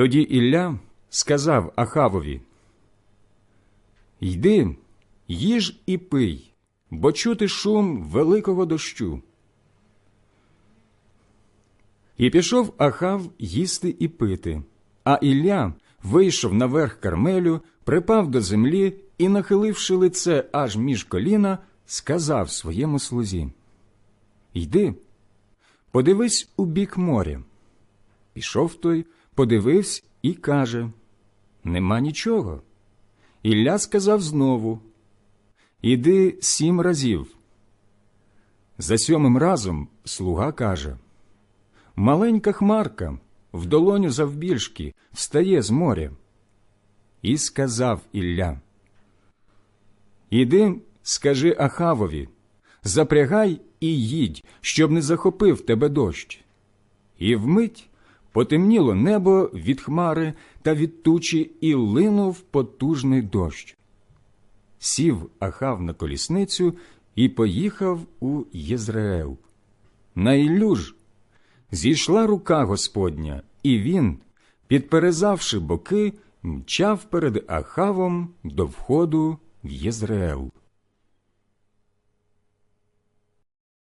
Тоді Ілля сказав Ахавові Йди, їж і пий, бо чути шум великого дощу. І пішов Ахав їсти і пити, а Ілля вийшов наверх Кармелю, припав до землі і, нахиливши лице аж між коліна, сказав своєму слузі Йди, подивись у бік моря. Пішов той, подивився і каже Нема нічого. Ілля сказав знову Іди сім разів. За сьомим разом слуга каже Маленька хмарка в долоню завбільшки встає з моря. І сказав Ілля Іди, скажи Ахавові, запрягай і їдь, щоб не захопив тебе дощ. І вмить потемніло небо від хмари та від тучі і линув потужний дощ. Сів Ахав на колісницю і поїхав у Єзреел. На Іллю ж зійшла рука Господня, і він, підперезавши боки, мчав перед Ахавом до входу в Єзреел.